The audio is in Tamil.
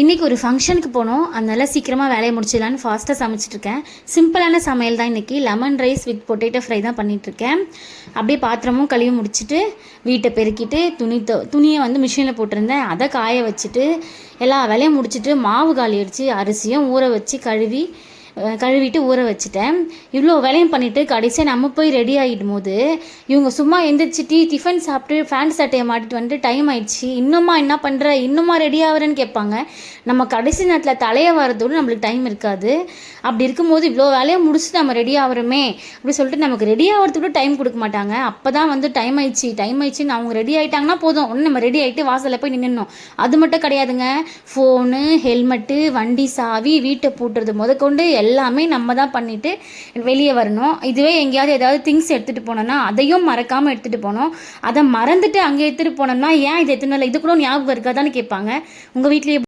இன்றைக்கி ஒரு ஃபங்க்ஷனுக்கு போனோம். அதனால் சீக்கிரமாக வேலையை முடிச்சிடலான்னு ஃபாஸ்ட்டாக சமைச்சிட்ருக்கேன் சிம்பிளான சமையல் தான் இன்றைக்கி lemon rice with potato fry தான் பண்ணிகிட்ருக்கேன் அப்படியே பாத்திரமும் கழுவி முடிச்சுட்டு வீட்டை பெருக்கிட்டு துணி துணியை வந்து மிஷினில் போட்டிருந்தேன். அதை காய வச்சுட்டு எல்லா வேலையும் முடிச்சுட்டு மாவு காலி அடித்து அரிசியும் ஊற வச்சு கழுவி கழுவிட்டு ஊற வச்சுட்டேன். இவ்வளோ வேலையும் பண்ணிவிட்டு கடைசியாக நம்ம போய் ரெடி ஆகிடும் போது இவங்க சும்மா எந்திரிச்சு டீ டிஃபன் சாப்பிட்டு ஃபேண்ட் சட்டையை மாட்டிட்டு வந்துட்டு டைம் ஆயிடுச்சு. இன்னுமா என்ன பண்ணுற இன்னுமா ரெடி ஆகிறேன்னு கேட்பாங்க. நம்ம கடைசி நேரத்தில் தலையை வரதோடு நம்மளுக்கு டைம் இருக்காது. அப்படி இருக்கும்போது இவ்வளோ வேலையை முடிச்சுட்டு நம்ம ரெடி ஆகிறோமே அப்படி சொல்லிட்டு நமக்கு ரெடி ஆகிறதுக்கு டைம் கொடுக்க மாட்டாங்க. அப்போ தான் வந்து டைம் ஆயிடுச்சு. டைம் ஆயிடுச்சுன்னு அவங்க ரெடி ஆகிட்டாங்கன்னா போதும். ஒன்று நம்ம ரெடி ஆகிட்டு வாசலில் போய் நின்றுணும் அது மட்டும் கிடையாதுங்க. ஃபோனு ஹெல்மெட்டு வண்டி சாவி வீட்டை பூட்டுறது முதற்கொண்டு எல்லாமே நம்ம தான் பண்ணிட்டு வெளியே வரணும். இதுவே எங்கேயாவது ஏதாவது திங்ஸ் எடுத்துகிட்டு போனோம்னா அதையும் மறக்காமல் எடுத்துகிட்டு போனோம். அதை மறந்துட்டு அங்கே எடுத்துகிட்டு போனோம்னா ஏன் இது எத்தனை இது கூட ஞாபகம் இருக்காதான்னு கேட்பாங்க. உங்கள் வீட்லேயே